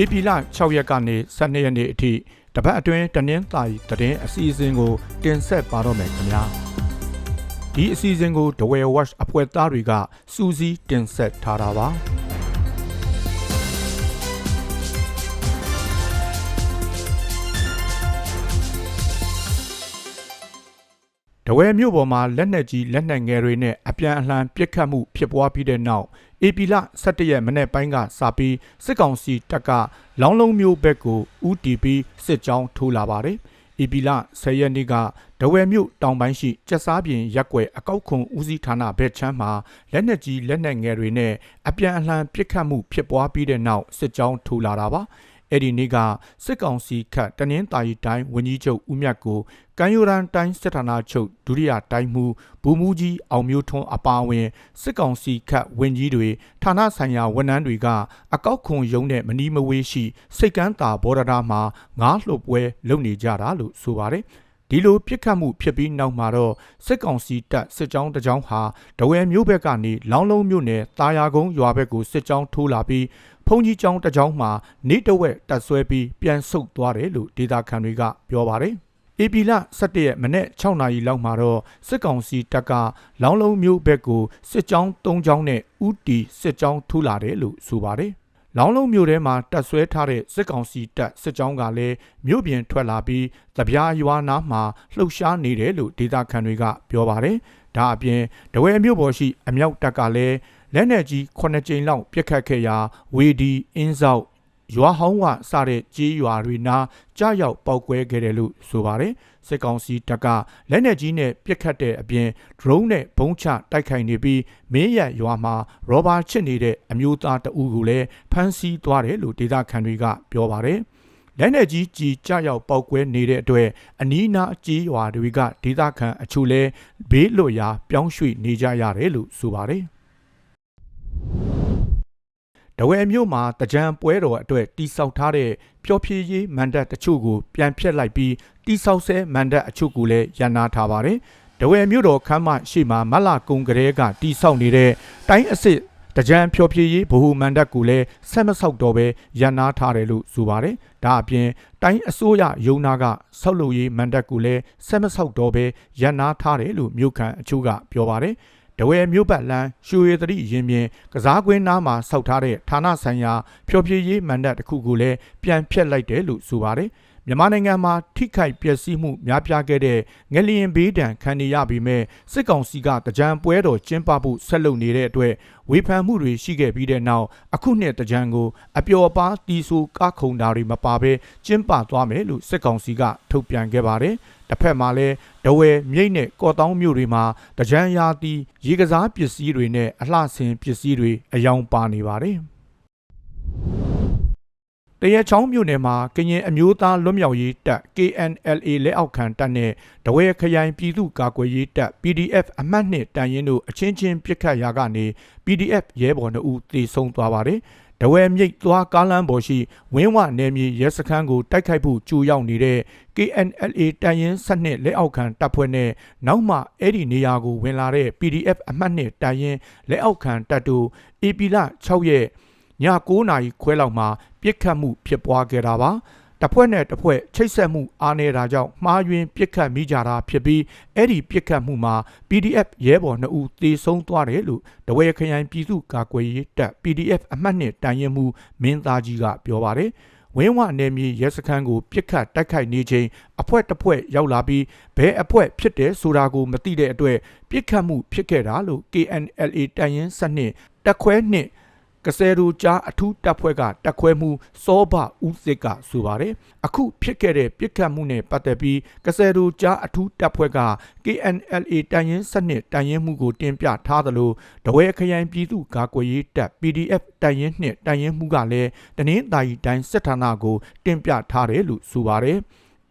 ဧပြီလ6ရက်ကနေ12ရက်နေ့အထိတပတ်အတွင်းတနင်္သာရီသတင်းအစီအစဉ်ကို တင်ဆက်ပါတော့မယ်ခင်ဗျာဒီအစီအစဉ်ကိုဒဝဲ watch အဖွဲ့သားတွေကစူးစီးတင်ဆက်ထားတာပါ တဝဲမြို့ပေါ်မှာလက်နက်ကြီးလက်နက်ငယ်တွေနဲ့အပြန်အလှန်ပစ်ခတ်မှုဖြစ်ပွားပြီးတဲ့နောက်ဧပြီလ17ရက်မနေ့ပိုင်းကစပြီးစစ်ကောင်စီတပ်ကလောင်းလုံးမျိုးဘက်ကိုဦးတီပြီးစစ်ကြောင်းထိုးလာပါတယ်။ဧပြီလ10ရက်နေ့ကဒဝဲမြို့တောင်ပိုင်းရှိကျက်စားပြင်ရက်ွယ်အကောက်ခွန်ဦးစီးဌာနဘက်ချမ်းမှာလက်နက်ကြီးလက်နက်ငယ်တွေနဲ့အပြန်အလှန်ပစ်ခတ်မှုဖြစ်ပွားပြီးတဲ့နောက်စစ်ကြောင်းထိုးလာတာပါ။ အဲ့ဒီနေ့ကစစ်ကောင်စီခတ်တနင်္သာရီတိုင်းဝန်ကြီးချုပ်ဦးမြတ်ကိုကံယူရန်တိုင်းစစ်ဌာနချုပ်ဒုတိယတိုင်းမှူးဘူမူကြီးအောင်မျိုးထွန်းအပါအဝင်စစ်ကောင်စီခတ်ဝန်ကြီးတွေဌာနဆိုင်ရာဝန်ထမ်းတွေကအကောက်ခွန်ရုံးတဲ့မနီးမဝေးရှိစိတ်ကန်းတာဘော်ဒတာမှာငားလှုပ်ပွဲလုပ်နေကြတာလို့ဆိုပါတယ်ဒီလိုပြစ်ခတ်မှုဖြစ်ပြီးနောက်မှာတော့စစ်ကောင်စီတပ်စစ်ကြောင်းတကြောင်းဟာဒဝဲမြို့ဘက်ကနေလောင်းလုံးမြို့နယ်တာယာကုန်းရွာဘက်ကိုစစ်ကြောင်းထိုးလာပြီး ဖုန်ကြီးကျောင်းတကြောင်းမှာနေတဝက်တက်ဆွဲပြီးပြန်ဆုတ်သွားတယ်လို့ဒေတာခန်တွေကပြောပါတယ်။အေပီလ17ရက်မနေ့6နာရီလောက်မှာတော့စစ်ကောင်စီတပ်ကလောင်းလုံးမျိုးဘက်ကိုစစ်ကြောင်း3ကြောင်းနဲ့ဥတီစစ်ကြောင်းထူလာတယ်လို့ဆိုပါတယ်။လောင်းလုံးမျိုးထဲမှာတက်ဆွဲထားတဲ့စစ်ကောင်စီတပ်စစ်ကြောင်းကလည်းမြို့ပြင်ထွက်လာပြီးတပြားရွာနားမှာလှုပ်ရှားနေတယ်လို့ဒေတာခန်တွေကပြောပါတယ်။ဒါအပြင်တဝဲမြို့ပေါ်ရှိအမြောက်တပ်ကလည်း လက်နက်ကြီး9ကြိမ်လောက်ပြစ်ခတ်ခဲ့ရာဝေဒီအင်းဆောက်ရွာဟောင်းဝစတဲ့ကြေးရွာတွေနာကြားရောက်ပောက်ကွဲခဲ့တယ်လို့ဆိုပါတယ်စစ်ကောင်စီတပ်ကလက်နက်ကြီးနဲ့ပစ်ခတ်တဲ့အပြင် drone နဲ့ဘုံချတိုက်ခိုက်နေပြီးမင်းရရွာမှာရောဘာချစ်နေတဲ့အမျိုးသားတအူးကိုလည်းဖမ်းဆီးသွားတယ်လို့ဒေသခံတွေကပြောပါတယ်လက်နက်ကြီးကြီးကြရောက်ပောက်ကွဲနေတဲ့အတွက်အနီးနားအကြီးရွာတွေကဒေသခံအချို့လဲဘေးလွတ်ရာပြောင်းရွှေ့နေကြရတယ်လို့ဆိုပါတယ် တဝဲမြို့မှာတကြံပွဲတော်အတွက်တိဆောက်ထားတဲ့ပျော်ဖြေရေးမန်ဒတ်တချို့ကိုပြန်ဖျက်လိုက်ပြီးတိဆောက်ဆဲမန်ဒတ်အချို့ကိုလည်းရန်နာထားပါတယ်။တဝဲမြို့တော်ခမ်းမရှိမှာမလကုံကလေးကတိဆောက်နေတဲ့တိုင်းအစ်စ်တကြံဖြော်ဖြေရေးဗဟုမန်ဒတ်ကိုလည်းဆက်မဆောက်တော့ပဲရန်နာထားတယ်လို့ဆိုပါတယ်။ဒါအပြင်တိုင်းအစိုးရယုံနာကဆောက်လုပ်ရေးမန်ဒတ်ကိုလည်းဆက်မဆောက်တော့ပဲရန်နာထားတယ်လို့မြို့ခံအချို့ကပြောပါတယ်။ တဝဲမြို့ပတ်လန်းရွှေရသတိရင်ပြင်ကစားကွင်းနားမှာစောက်ထားတဲ့ဌာနဆိုင်ရာဖျော်ဖြေရေးမန်တပ်တစ်ခုကိုလည်းပြန်ဖျက်လိုက်တယ်လို့ဆိုပါတယ် မြန်မာနိုင်ငံမှာထိခိုက်ပျက်စီးမှုများပြားခဲ့တဲ့ငလျင်ဘေးဒဏ်ခံနေရပြီးမဲ့စစ်ကောင်စီကတကြံပွဲတော်ကျင်းပဖို့ဆက်လုပ်နေတဲ့အတွက်ဝေဖန်မှုတွေရှိခဲ့ပြီးတဲ့နောက်အခုနှစ်တကြံကိုအပျော်ပါးတီဆိုကားခုံတာတွေမပါဘဲကျင်းပသွားမယ်လို့စစ်ကောင်စီကထုတ်ပြန်ခဲ့ပါတယ်။တစ်ဖက်မှာလည်းဒဝဲမြိတ်နဲ့ကော့တောင်းမြို့တွေမှာတကြံရာတီရေကစားပစ္စည်းတွေနဲ့အလှဆင်ပစ္စည်းတွေအယောင်ပါနေပါတယ်။တ ရချောင်းမြို့နယ်မှာကရင်အမျိုးသားလွတ်မြောက်ရေးတပ် KNLA လက်အောက်ခံတပ်နဲ့တဝဲခရိုင်ပြည်သူ့ကာကွယ်ရေးတပ် PDF အမှတ်နှစ်တန်ရင်တို့အချင်းချင်းပစ်ခတ်ရာကနေ PDF ရဲဘော်2ဦးသေဆုံးသွားပါတယ်။တဝဲမြိတ်သွားကားလမ်းပေါ်ရှိဝင်းဝနယ်မြေရဲစခန်းကိုတိုက်ခိုက်ဖို့ကြိုရောက်နေတဲ့ KNLA တန်ရင်စနစ်လက်အောက်ခံတပ်ဖွဲ့နဲ့နောက်မှအဲ့ဒီနေရာကိုဝင်လာတဲ့ PDF အမှတ်နှစ်တန်ရင်လက်အောက်ခံတပ်တို့ AP လ6ရက် ည9နာရီခွဲလောက်မှာပြစ်ခတ်မှုဖြစ်ပွားခဲ့တာပါတစ်ဖွဲ့နဲ့တစ်ဖွဲ့ချိတ်ဆက်မှုအားနေတာကြောင့်မှားယွင်းပြစ်ခတ်မိကြတာဖြစ်ပြီးအဲ့ဒီပြစ်ခတ်မှုမှာ PDF ရဲဘော်2ဦးသေဆုံးသွားတယ်လို့တဝဲခရိုင်ပြည်သူ့ကာကွယ်ရေးတပ် PDF အမှတ်နဲ့တန်ရင်မှုမင်းသားကြီးကပြောပါတယ်ဝင်းဝနယ်မြေရဲစခန်းကိုပြစ်ခတ်တိုက်ခိုက်နေချိန်အဖွဲတစ်ဖွဲ့ရောက်လာပြီးဘဲအဖွဲဖြစ်တယ်ဆိုတာကိုမသိတဲ့အတွက်ပြစ်ခတ်မှုဖြစ်ခဲ့တာလို့ KNLA တန်ရင်စနစ်တက်ခွဲနှစ် ကစဲရူကြားအထူးတပ်ဖွဲ့ကတက်ခွဲမှုစောဘဦးစစ်ကဆိုပါတယ်အခုဖြစ်ခဲ့တဲ့ပြစ်ခတ်မှုနဲ့ပတ်သက်ပြီးကစဲရူကြားအထူးတပ်ဖွဲ့က KNLA တန်ရင်စနစ်တန်ရင်မှုကိုတင်ပြထားသလိုတဝဲခရိုင်ပြည်သူ့ကာကွယ်ရေးတပ် PDF တန်ရင်နှင့်တန်ရင်မှုကလည်းတနင်္သာရီတိုင်းစစ်ဌာနကိုတင်ပြထားတယ်လို့ဆိုပါတယ်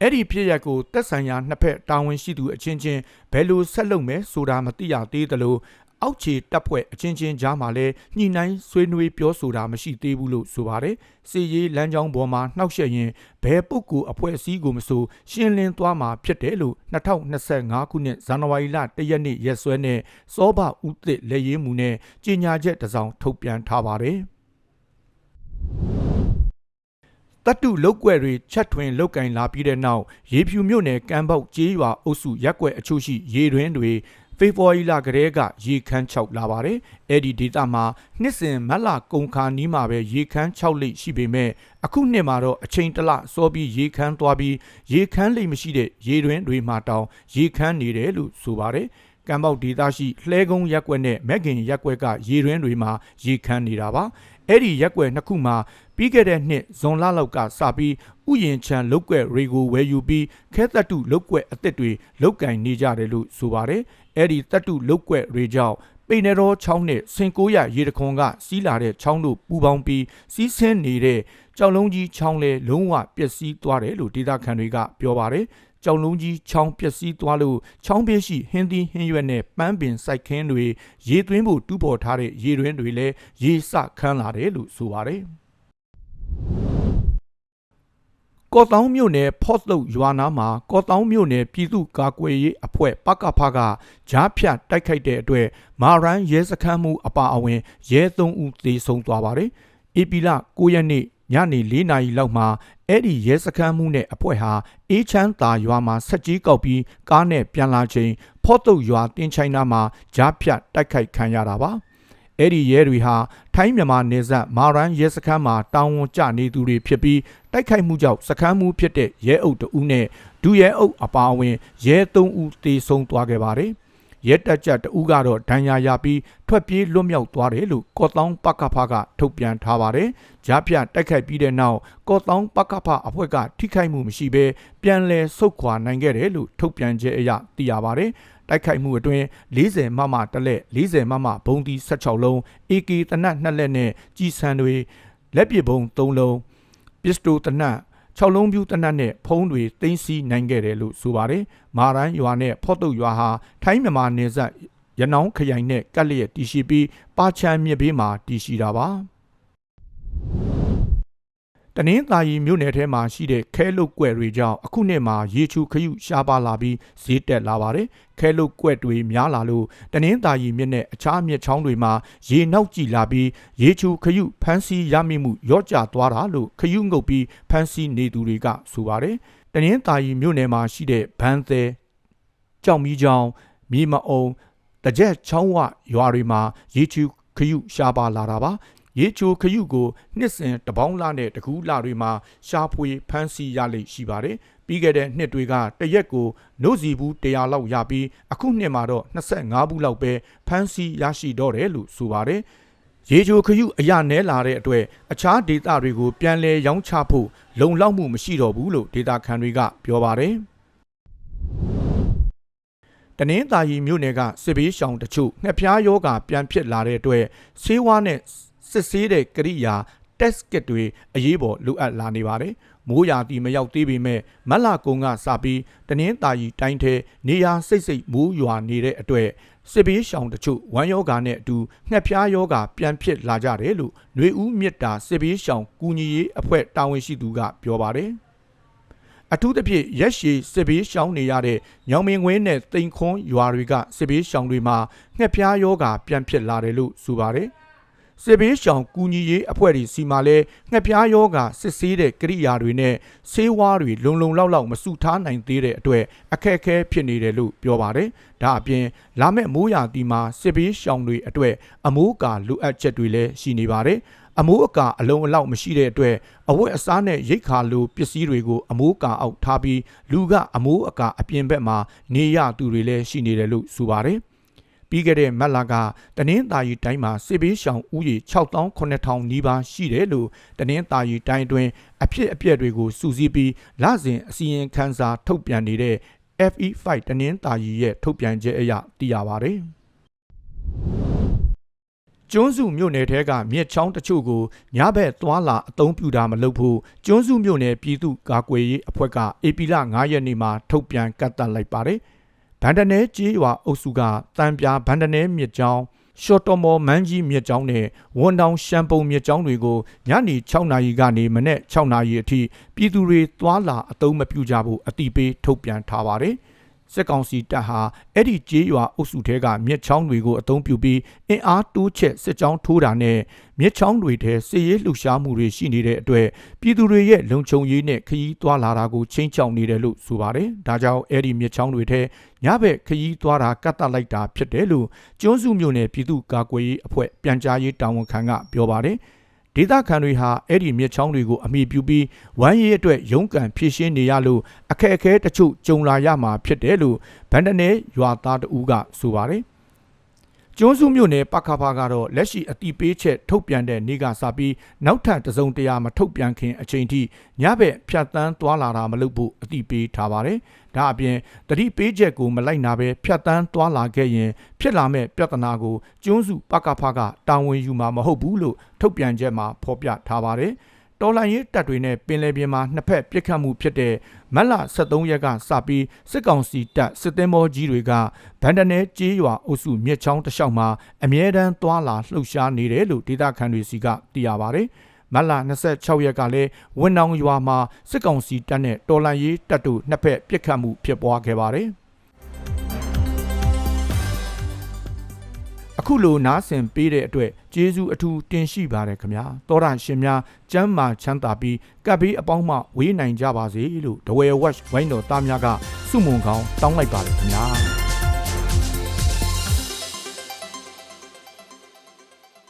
အဲ့ဒီဖြစ်ရက်ကိုတက်ဆိုင်ရာနှစ်ဖက်တာဝန်ရှိသူအချင်းချင်းဘယ်လိုဆက်လုပ်မယ်ဆိုတာမသိရသေးသလို အောက်ခြေတပ်ဖွဲ့အချင်းချင်းကြားမှာလည်းညှိနှိုင်းဆွေးနွေးပြောဆိုတာမရှိသေးဘူးလို့ဆိုပါတယ်။စီရေးလမ်းကြောင်းပေါ်မှာနှောက်ယှက်ရင်ဘယ်ပုဂ္ဂိုလ်အဖွဲ့အစည်းကိုမဆိုရှင်းလင်းသွားမှာဖြစ်တယ်လို့2025ခုနှစ်ဇန်နဝါရီလ1ရက်နေ့ရက်စွဲနဲ့စောဘဦးသစ်လက်ရေးမှုနဲ့ကြေညာချက်တစ်စောင်ထုတ်ပြန်ထားပါတယ်။တတ်တုလုတ်ကွက်တွေချက်ထွင်လုတ်ကင်လာပြီးတဲ့နောက်ရေဖြူမြို့နယ်ကမ်းပေါက်ကျေးရွာအုပ်စုရက်ကွက်အချို့ရှိရေတွင်းတွေ ဖေဖော်ဝါရီလကတည်းကရေခမ်း6လာပါတယ်။အဲ့ဒီဒေတာမှာနှစ်စဉ်မတ်လကုန်ခါနီးမှာပဲရေခမ်း6လိရှိပေမဲ့အခုနှစ်မှာတော့အချိန်တလစောပြီးရေခမ်းသွားပြီးရေခမ်းလိမရှိတဲ့ရေတွင်းတွေမှာတောင်ရေခမ်းနေတယ်လို့ဆိုပါတယ်။ကံပေါက်ဒေသရှိလှဲကုန်းရက်ကွက်နဲ့မက်ကင်ရက်ကွက်က ရေတွင်းတွေမှာရေခမ်းနေတာပါအဲ့ဒီရက်ကွက်နှစ်ခုမှာပြီးခဲ့တဲ့နှစ်ဇွန်လလောက်ကစပြီးဥယျင်ချံလုတ်ကွက်တွေကိုဝယ်ယူပြီးခဲသက်တုလုတ်ကွက်အစ်စ်တွေလုတ်ကင်နေကြတယ်လို့ဆိုပါတယ် အဲ့ဒီသက်တုလုတ်ကွက်တွေကြောင့်ပိနေတော်ချောင်းနဲ့စင်ကိုရရေတခွန်ကစီးလာတဲ့ချောင်းတို့ပူပေါင်းပြီးစီးဆင်းနေတဲ့ကြောက်လုံးကြီးချောင်းလဲလုံးဝပျက်စီးသွားတယ်လို့ဒေသခံတွေကပြောပါတယ်ကြောင်လုံးကြီးချောင်းပျက်စီးသွားလို့ချောင်းပြရှိဟင်းသီးဟင်းရွက်နဲ့ပန်းပင်စိုက်ခင်းတွေရေသွင်းဖို့တူးပေါ်ထားတဲ့ရေတွင်းတွေလည်းရေစခန်းလာတယ်လို့ဆိုပါတယ် ကော့တောင်းမြို့နယ်ဖော့လုတ်ရွာနာမှာကော့တောင်းမြို့နယ်ပြည်သူ့ကာကွယ်ရေးအဖွဲ့ပကဖကကြားဖြတ်တိုက်ခိုက်တဲ့အတွက်မာရန်ရဲစခန်းမှုအပါအဝင်ရဲ၃ဦးသေဆုံးသွားပါတယ်။ဧပြီလ9ရက်နေ့ညနေ4နာရီလောက်မှာအဲ့ဒီရဲစခန်းမှုနဲ့အဖွဲ့ဟာအေးချမ်းသာရွာမှာဆက်ကြီးကောက်ပြီးကားနဲ့ပြန်လာချိန်ဖော့တုတ်ရွာတင်းချိုင်းနာမှာကြားဖြတ်တိုက်ခိုက်ခံရတာပါ အဲ့ဒီရဲတွေဟာထိုင်းမြန်မာနယ်စပ်မာရန်ရဲစခန်းမှာတာဝန်ကျနေသူတွေဖြစ်ပြီးတိုက်ခိုက်မှုကြောင့်စခန်းမှုဖြစ်တဲ့ရဲအုပ်တဦးနဲ့ဒူရဲအုပ်အပါအဝင်ရဲ၃ဦးသေဆုံးသွားခဲ့ပါတယ် ရဲတက်ကြတဦးကတော့ဒဏ်ရာရပြီးထွက်ပြေးလွတ်မြောက်သွားတယ်လို့ကော့တောင်းပကဖကထုတ်ပြန်ထားပါတယ်။ကြားဖြတ်တိုက်ခိုက်ပြီးတဲ့နောက်ကော့တောင်းပကဖအဖွဲ့ကထိခိုက်မှုမရှိဘဲပြန်လည်ဆုတ်ခွာနိုင်ခဲ့တယ်လို့ထုတ်ပြန်ချက်အရသိရပါတယ်။တိုက်ခိုက်မှုအတွင်း40မမတလက်40မမဘုံဒီ16လုံး AK တနတ်2လက်နဲ့ကြီးစံတွေလက်ပစ်ဘုံ3လုံးပစ္စတိုတနတ် 6လုံးပြူတနတ်နဲ့ဖုံးတွေတင်းစီနိုင်ခဲ့တယ်လို့ဆိုပါတယ်။မာရန်ရွာနဲ့ဖော့တုတ်ရွာဟာထိုင်းမြန်မာနယ်စပ်ရနောင်းခရိုင်နဲ့ကပ်လျက်တည်ရှိပြီးပါချမ်းမြစ်ဘေးမှာတည်ရှိတာပါ။ တနင်္သာရီမြို့နယ်ထဲမှာရှိတဲ့ခဲလုတ်ကွက်တွေကြောင့်အခုနှစ်မှာရေချူခရုရှားပါလာပြီးဈေးတက်လာပါတယ်။ခဲလုတ်ကွက်တွေများလာလို့တနင်္သာရီမြစ်နဲ့အခြားမြစ်ချောင်းတွေမှာရေနောက်ကျလာပြီးရေချူခရုဖမ်းဆီးရမိမှုရော့ကျသွားတာလို့ခရုငုတ်ပြီးဖမ်းဆီးနေသူတွေကဆိုပါတယ်။တနင်္သာရီမြို့နယ်မှာရှိတဲ့ဘန်းသေးကြောက်မီးချောင်းမြေမအုံတကြက်ချောင်းဝရွာတွေမှာရေချူခရုရှားပါလာတာပါ ရေချိုခရုကိုနှစ်စဉ်တပေါင်းလနဲ့တကူးလတွေမှာရှားဖွေဖမ်းဆီးရလိမ့်ရှိပါတယ်။ပြီးခဲ့တဲ့နှစ်တွေကတရက်ကိုနှုတ်စီဘူး100လောက်ရပြီးအခုနှစ်မှာတော့25ဘူးလောက်ပဲဖမ်းဆီးရရှိတော့တယ်လို့ဆိုပါတယ်။ရေချိုခရုအရနဲလာတဲ့အတွက်အခြားဒေသတွေကိုပြန်လည်ရောင်းချဖို့လုံလောက်မှုမရှိတော့ဘူးလို့ဒေသခံတွေကပြောပါတယ်။တနင်္သာရီမြို့နယ်ကစစ်ဘေးရှောင်တချို့ငှက်ဖျားယောဂါပြန်ဖြစ်လာတဲ့အတွက်ဆေးဝါးနဲ့ စစ်ဆေးတဲ့ကရိယာ test kit တွေအရေးပေါ်လိုအပ်လာနေပါတယ်။မိုးရာသီမရောက်သေးပေမဲ့မက်လာကုံကစပြီးတနင်္သာရီတိုင်းထဲနေရာစိတ်စိတ်မိုးရွာနေတဲ့အတွက်စစ်ဘေးရှောင်တချို့ဝမ်းယောဂါနဲ့အတူငှက်ဖျားယောဂါပြန်ဖြစ်လာကြတယ်လို့ຫນွေဦးမြစ်တာစစ်ဘေးရှောင်ကူညီရေးအဖွဲ့တာဝန်ရှိသူကပြောပါတယ်။အထူးသဖြင့်ရက်ရှည်စစ်ဘေးရှောင်နေရတဲ့ညောင်မင်းဝင်းနဲ့တိန်ခွန်းရွာတွေကစစ်ဘေးရှောင်တွေမှာငှက်ဖျားယောဂါပြန်ဖြစ်လာတယ်လို့ဆိုပါတယ်။ စစ်ဘေးရှောင်ကူညီရေးအဖွဲ့တွေစီမှာလဲငှက်ပြားယောဂစစ်ဆေးတဲ့ကိရိယာတွေနဲ့ဆေးဝါးတွေလုံလုံလောက်လောက်မစုထားနိုင်သေးတဲ့အတွက်အခက်အခဲဖြစ်နေတယ်လို့ပြောပါတယ်။ဒါအပြင်လာမယ့်မိုးရာသီမှာစစ်ဘေးရှောင်တွေအတွက်အမိုးအကာလိုအပ်ချက်တွေလည်းရှိနေပါတယ်။အမိုးအကာအလုံးအလောက်မရှိတဲ့အတွက်အဝတ်အစားနဲ့ရိတ်ခါလိုပစ္စည်းတွေကိုအမိုးအကာအောက်ထားပြီးလူကအမိုးအကာအပြင်ဘက်မှာနေရသူတွေလည်းရှိနေတယ်လို့ဆိုပါတယ်။ ပြီးခဲ့တဲ့မတ်လကတနင်္သာရီတိုင်းမှာစစ်ဘေးရှောင်ဦးရေ6,9000နီးပါးရှိတယ်လို့တနင်္သာရီတိုင်းတွင်အဖြစ်အပျက်တွေကိုစူးစီးပြီးလစဉ်အစီရင်ခံစာထုတ်ပြန်နေတဲ့ FE5 တနင်္သာရီရဲ့ထုတ်ပြန်ချက်အရသိရပါတယ်။ကျွန်းစုမြို့နယ်ထဲကမြစ်ချောင်းတချို့ကိုညဘက်သွာလာအသုံးပြုတာမလုပ်ဖို့ကျွန်းစုမြို့နယ်ပြည်သူ့ကာကွယ်ရေးအဖွဲ့ကဧပြီလ9ရက်နေ့မှာထုတ်ပြန်ကန့်သတ်လိုက်ပါတယ်။ ဗန္ဒနဲကြေးရွာအုပ်စုကတံပြာဗန္ဒနဲမြစ်ကြောင်းရှော့တော်မော်မန်းကြီးမြစ်ကြောင်းနဲ့ဝန်တောင်ရှမ်းပုံမြစ်ကြောင်းတွေကိုညနေ6နာရီကနေမနေ့6နာရီအထိပြည်သူတွေသွားလာအသုံးမပြုကြဖို့အတိပေးထုတ်ပြန်ထားပါတယ်။ စစ်ကောင်စီတပ်ဟာအဲ့ဒီကြေးရွာအုပ်စုထဲကမြစ်ချောင်းတွေကိုအုံပြုပြီးအင်အားတိုးချက်စစ်ကြောင်းထိုးတာနဲ့မြစ်ချောင်းတွေထဲစစ်ရေးလှုပ်ရှားမှုတွေရှိနေတဲ့အတွက်ပြည်သူတွေရဲ့လုံခြုံရေးနဲ့ခရီးသွားလာတာကိုချိန်ချောက်နေတယ်လို့ဆိုပါတယ်။ဒါကြောင့်အဲ့ဒီမြစ်ချောင်းတွေထဲညဘက်ခရီးသွားတာကတ်တက်လိုက်တာဖြစ်တယ်လို့ကျွန်းစုမြို့နယ်ပြည်သူ့ကာကွယ်ရေးအဖွဲ့ပြန်ကြားရေးတာဝန်ခံကပြောပါတယ်။ ဒေသခံတွေဟာအဲ့ဒီမြစ်ချောင်းတွေကိုအမိပြုပြီးဝမ်းရေးအတွက်ရုန်းကန်ဖြည့်ရှင်းနေရလို့အခက်အခဲတချို့ကြုံလာရမှာဖြစ်တယ်လို့ဗန်ဒနယ်ရွာသားတဦးကဆိုပါတယ် ကျွန်းစုမြို့နယ်ပခဖကတော့လက်ရှိအတိပေးချက်ထုတ်ပြန်တဲ့နေ့ကစပြီးနောက်ထပ်တစုံတရာမထုတ်ပြန်ခင်အချိန်ထိညဘက်ဖြတ်တန်းသွားလာတာမလုပ်ဖို့အတိပေးထားပါတယ်။ဒါအပြင်တတိပေးချက်ကိုမလိုက်နာဘဲဖြတ်တန်းသွားလာခဲ့ရင်ဖြစ်လာမဲ့ပြဿနာကိုကျွန်းစုပကဖကတာဝန်ယူမှာမဟုတ်ဘူးလို့ထုတ်ပြန်ချက်မှာဖော်ပြထားပါတယ်။ တော်လန်ရေးတပ်တွေနဲ့ပင်လယ်ပြင်မှာနှစ်ဖက်ပြစ်ခတ်မှုဖြစ်တဲ့မတ်လ23ရက်ကစပြီးစစ်ကောင်စီတပ်စစ်သည်မောကြီးတွေကဗန်ဒနယ်ကျေးရွာအုပ်စုမြစ်ချောင်းတစ်လျှောက်မှာအမြဲတမ်းသွာလာလှုပ်ရှားနေတယ်လို့ဒေသခံတွေစီကသိရပါတယ်။မတ်လ26ရက်ကလည်းဝင်းနောင်ရွာမှာစစ်ကောင်စီတပ်နဲ့တော်လန်ရေးတပ်တို့နှစ်ဖက်ပြစ်ခတ်မှုဖြစ်ပွားခဲ့ပါတယ်။ အခုလိုနားဆင်ပေးတဲ့အတွက်ကျေးဇူးအထူးတင်ရှိပါတယ်ခင်ဗျာတောရရှင်များကျမ်းမာချမ်းသာပြီးကပ်ပြီးအပေါင်းမှဝေးနိုင်ကြပါစေလို့ဒဝဲဝက်ဝိုင်းတော်သားများကစုမုံကောင်းတောင်းလိုက်ပါတယ်ခင်ဗျာ